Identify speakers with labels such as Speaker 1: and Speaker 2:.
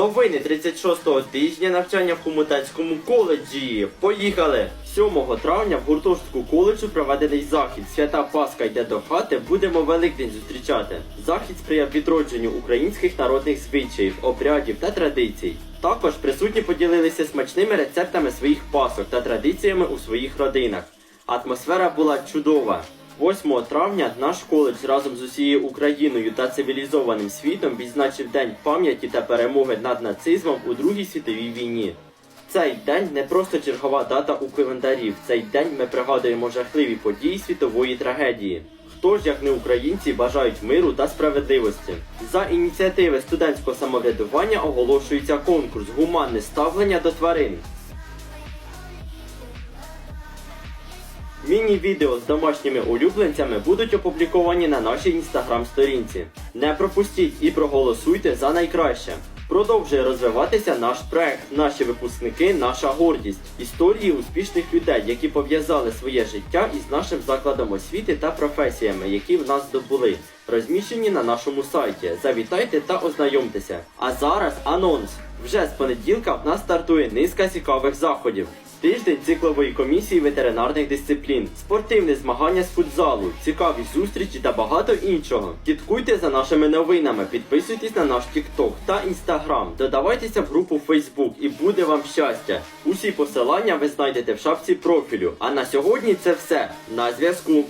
Speaker 1: Новини 36-го тижня навчання в Хомутецькому коледжі. Поїхали! 7 травня в гуртожитку коледжу проведений захід. Свята Пасха йде до хати, будемо Великдень зустрічати. Захід сприяв відродженню українських народних звичаїв, обрядів та традицій. Також присутні поділилися смачними рецептами своїх пасок та традиціями у своїх родинах. Атмосфера була чудова. 8 травня наш коледж разом з усією Україною та цивілізованим світом відзначив День пам'яті та перемоги над нацизмом у Другій світовій війні. Цей день не просто чергова дата у календарі. В цей день ми пригадуємо жахливі події світової трагедії. Хто ж, як не українці, бажають миру та справедливості? За ініціативи студентського самоврядування оголошується конкурс Гуманне ставлення до тварин. Міні-відео з домашніми улюбленцями будуть опубліковані на нашій інстаграм-сторінці. Не пропустіть і проголосуйте за найкраще. Продовжує розвиватися наш проект, наші випускники, наша гордість, історії успішних людей, які пов'язали своє життя із нашим закладом освіти та професіями, які в нас здобули, розміщені на нашому сайті. Завітайте та ознайомтеся. А зараз анонс. Вже з понеділка в нас стартує низка цікавих заходів. Тиждень циклової комісії ветеринарних дисциплін, спортивне змагання з футзалу, цікаві зустрічі та багато іншого. Слідкуйте за нашими новинами, підписуйтесь на наш TikTok та Instagram, додавайтеся в групу Facebook і буде вам щастя. Усі посилання ви знайдете в шапці профілю. А на сьогодні це все. На зв'язку.